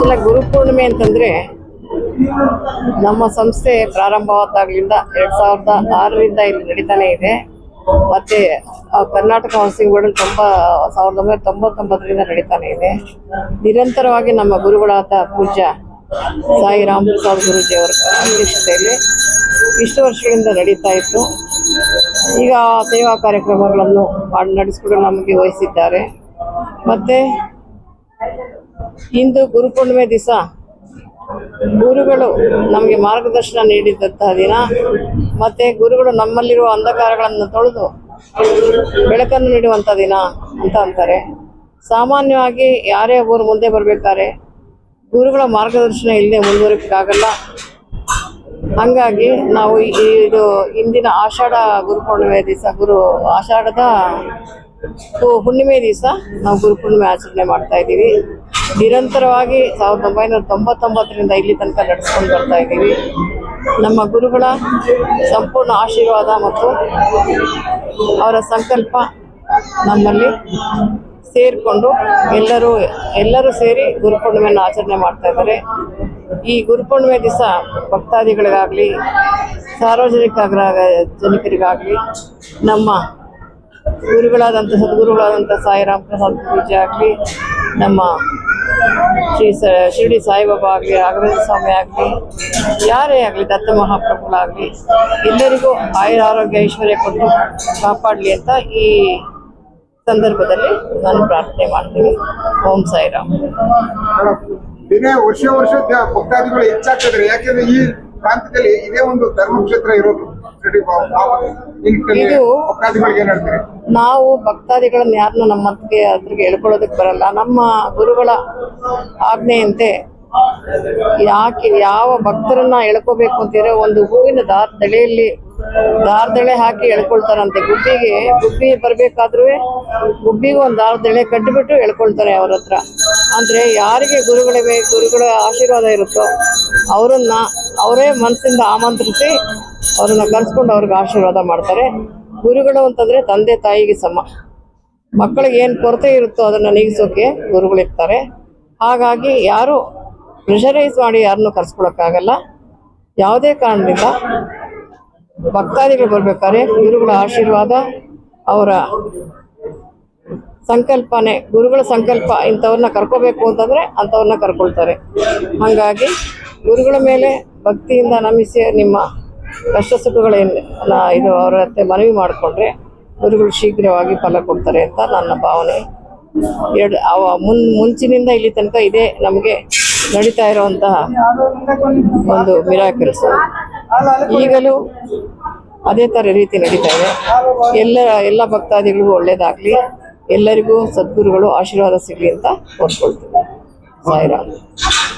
ಸಲ ಗುರುಪೂರ್ಣಿಮೆ ಅಂತಂದ್ರೆ ನಮ್ಮ ಸಂಸ್ಥೆ ಪ್ರಾರಂಭವಾದಾಗಲಿಂದ ಎರಡ್ ಸಾವಿರದ ಆರರಿಂದ ಇಲ್ಲಿ ನಡೀತಾನೆ ಇದೆ. ಮತ್ತೆ ಕರ್ನಾಟಕ ಹೌಸಿಂಗ್ ಬೋರ್ಡ್ ತೊಂಬ, ಸಾವಿರದ ಒಂಬೈನೂರ ತೊಂಬತ್ತೊಂಬತ್ತರಿಂದ ನಡೀತಾನೆ ಇದೆ. ನಿರಂತರವಾಗಿ ನಮ್ಮ ಗುರುಗಳಾದ ಪೂಜಾ ಸಾಯಿ ರಾಮ್ ಪ್ರಸಾದ್ ಗುರೂಜಿ ಅವರ ಅಧ್ಯಕ್ಷತೆಯಲ್ಲಿ ಇಷ್ಟು ವರ್ಷಗಳಿಂದ ನಡೀತಾ ಇತ್ತು. ಈಗ ಸೇವಾ ಕಾರ್ಯಕ್ರಮಗಳನ್ನು ನಡೆಸಿಕೊಂಡು ನಮಗೆ ವಹಿಸಿದ್ದಾರೆ. ಮತ್ತೆ ಇಂದು ಗುರುಪೂರ್ಣಿಮೆ ದಿವಸ ಗುರುಗಳು ನಮಗೆ ಮಾರ್ಗದರ್ಶನ ನೀಡಿದಂತಹ ದಿನ. ಮತ್ತೆ ಗುರುಗಳು ನಮ್ಮಲ್ಲಿರುವ ಅಂಧಕಾರಗಳನ್ನು ತೊಳೆದು ಬೆಳಕನ್ನು ನೀಡುವಂಥ ದಿನ ಅಂತ ಅಂತಾರೆ. ಸಾಮಾನ್ಯವಾಗಿ ಯಾರೇ ಊರು ಮುಂದೆ ಬರಬೇಕಾದ್ರೆ ಗುರುಗಳ ಮಾರ್ಗದರ್ಶನ ಇಲ್ಲದೆ ಮುಂದುವರಿಯಕ್ಕಾಗಲ್ಲ ಹಂಗಾಗಿ ನಾವು ಇದು ಇಂದಿನ ಆಷಾಢ ಗುರುಪೂರ್ಣಿಮೆ ದಿವಸ, ಗುರು ಆಷಾಢದ ಹುಣ್ಣಿಮೆ ದಿವಸ ನಾವು ಗುರುಪೂರ್ಣಿಮೆ ಆಚರಣೆ ಮಾಡ್ತಾ ಇದ್ದೀವಿ. ನಿರಂತರವಾಗಿ ಸಾವಿರದ ಒಂಬೈನೂರ ತೊಂಬತ್ತೊಂಬತ್ತರಿಂದ ಇಲ್ಲಿ ತನಕ ನಡೆಸ್ಕೊಂಡು ಬರ್ತಾ ಇದ್ದೀವಿ. ನಮ್ಮ ಗುರುಗಳ ಸಂಪೂರ್ಣ ಆಶೀರ್ವಾದ ಮತ್ತು ಅವರ ಸಂಕಲ್ಪ ನಮ್ಮಲ್ಲಿ ಸೇರಿಕೊಂಡು ಎಲ್ಲರೂ ಎಲ್ಲರೂ ಸೇರಿ ಗುರುಪೂರ್ಣಿಮೆಯನ್ನು ಆಚರಣೆ ಮಾಡ್ತಾ ಇದ್ದಾರೆ. ಈ ಗುರುಪೂರ್ಣಿಮೆ ದಿವಸ ಭಕ್ತಾದಿಗಳಿಗಾಗಲಿ ಸಾರ್ವಜನಿಕ ಜನಿಕರಿಗಾಗಲಿ ನಮ್ಮ ಗುರುಗಳಾದಂಥ ಸದ್ಗುರುಗಳಾದಂಥ ಸಾಯಿರಾಮ್ ಪ್ರಸಾದ್ ಪೂಜೆ ಆಗಲಿ, ನಮ್ಮ ಶ್ರೀ ಸ, ಶಿರಡಿ ಸಾಯಿಬಾಬಾ ಆಗಲಿ ರಾಘವೇಂದ್ರ ಸ್ವಾಮಿ ಆಗಲಿ, ಯಾರೇ ಆಗಲಿ, ದತ್ತ ಮಹಾಪ್ರಭುಗಳಾಗಲಿ, ಎಲ್ಲರಿಗೂ ಆಯುರ ಆರೋಗ್ಯ, ಐಶ್ವರ್ಯ ಕೊಟ್ಟು ಕಾಪಾಡಲಿ ಅಂತ ಈ ಸಂದರ್ಭದಲ್ಲಿ ನಾನು ಪ್ರಾರ್ಥನೆ ಮಾಡ್ತೀನಿ. ಓಂ ಸಾಯಿರಾಮ್. ದಿನೇ ವರ್ಷ ವರ್ಷ ಭಕ್ತಾದಿಗಳು ಹೆಚ್ಚಾಗ್ತದೆ ಯಾಕೆಂದ್ರೆ ಈ ಪ್ರಾಂತ್ಯದಲ್ಲಿ ಇದೇ ಒಂದು ಧರ್ಮಕ್ಷೇತ್ರ ಇರೋದು. ಇದು- ನಾವು ಭಕ್ತಾದಿಗಳನ್ನ ಯಾರನ್ನ ನಮ್ಮ ಅದ್ರಿಗೆ ಹೇಳ್ಕೊಳ್ಳೋದಕ್ಕೆ ಬರಲ್ಲ. ನಮ್ಮ ಗುರುಗಳ ಆಜ್ಞೆಯಂತೆ ಯಾಕೆ ಯಾವ ಭಕ್ತರನ್ನ ಎಳ್ಕೋಬೇಕು ಅಂತಿದ್ರೆ ಒಂದು ಹೂವಿನ ದಾರ್ದಳೆಯಲ್ಲಿ ದಾರ್ದಳೆ ಹಾಕಿ ಎಳ್ಕೊಳ್ತಾರಂತೆ ಗುಬ್ಬಿಗೆ ಗುಬ್ಬಿ ಬರ್ಬೇಕಾದ್ರೂ ಗುಬ್ಬಿಗೂ ಒಂದು ದಾರ್ದಳೆ ಕಟ್ಟಿಬಿಟ್ಟು ಎಳ್ಕೊಳ್ತಾರೆ ಅವ್ರ ಹತ್ರ. ಅಂದ್ರೆ ಯಾರಿಗೆ ಗುರುಗಳಿವೆ ಗುರುಗಳ ಆಶೀರ್ವಾದ ಇರುತ್ತೋ ಅವರನ್ನ ಅವರೇ ಮನಸ್ಸಿಂದ ಆಮಂತ್ರಿಸಿ ಅವ್ರನ್ನ ಕರ್ಸ್ಕೊಂಡು ಅವ್ರಿಗೆ ಆಶೀರ್ವಾದ ಮಾಡ್ತಾರೆ. ಗುರುಗಳು ಅಂತಂದ್ರೆ ತಂದೆ ತಾಯಿಗೆ ಸಮ. ಮಕ್ಕಳಿಗೆ ಏನು ಕೊರತೆ ಇರುತ್ತೋ ಅದನ್ನ ನೀಗಿಸೋಕೆ ಗುರುಗಳಿರ್ತಾರೆ ಹಾಗಾಗಿ ಯಾರು ಪ್ರೆಷರೈಸ್ ಮಾಡಿ ಯಾರನ್ನೂ ಕರ್ಸ್ಕೊಳಕ್ಕಾಗಲ್ಲ. ಯಾವುದೇ ಕಾರಣದಿಂದ ಭಕ್ತಾದಿಗಳು ಬರ್ಬೇಕಾದ್ರೆ ಗುರುಗಳ ಆಶೀರ್ವಾದ, ಅವರ ಸಂಕಲ್ಪನೆ, ಗುರುಗಳ ಸಂಕಲ್ಪ ಇಂಥವ್ರನ್ನ ಕರ್ಕೋಬೇಕು ಅಂತಂದ್ರೆ ಅಂಥವ್ರನ್ನ ಕರ್ಕೊಳ್ತಾರೆ. ಹಾಗಾಗಿ ಗುರುಗಳ ಮೇಲೆ ಭಕ್ತಿಯಿಂದ ನಮಿಸಿ ನಿಮ್ಮ ಕಷ್ಟ ಸುಖಗಳೇನು ಇದು ಅವರ ಹತ್ತೆ ಮನವಿ ಮಾಡಿಕೊಂಡ್ರೆ ಗುರುಗಳು ಶೀಘ್ರವಾಗಿ ಫಲ ಕೊಡ್ತಾರೆ ಅಂತ ನನ್ನ ಭಾವನೆ. ಎರಡು ಅವ ಮುನ್ ಮುಂಚಿನಿಂದ ಇಲ್ಲಿ ತನಕ ಇದೇ ನಮಗೆ ನಡೀತಾ ಇರುವಂತಹ ಒಂದು ಮಿರಾಕಲ್ಸ್ ಈಗಲೂ ಅದೇ ಥರ ರೀತಿ ನಡೀತಾ ಇದೆ. ಎಲ್ಲ ಎಲ್ಲ ಭಕ್ತಾದಿಗಳಿಗೂ ಒಳ್ಳೇದಾಗಲಿ. ಎಲ್ಲರಿಗೂ ಸದ್ಗುರುಗಳು ಆಶೀರ್ವಾದ ಸಿಗಲಿ ಅಂತ ಕೋರ್ಕೊಳ್ತೀವಿ ಸಾಯಿರಾಮ್.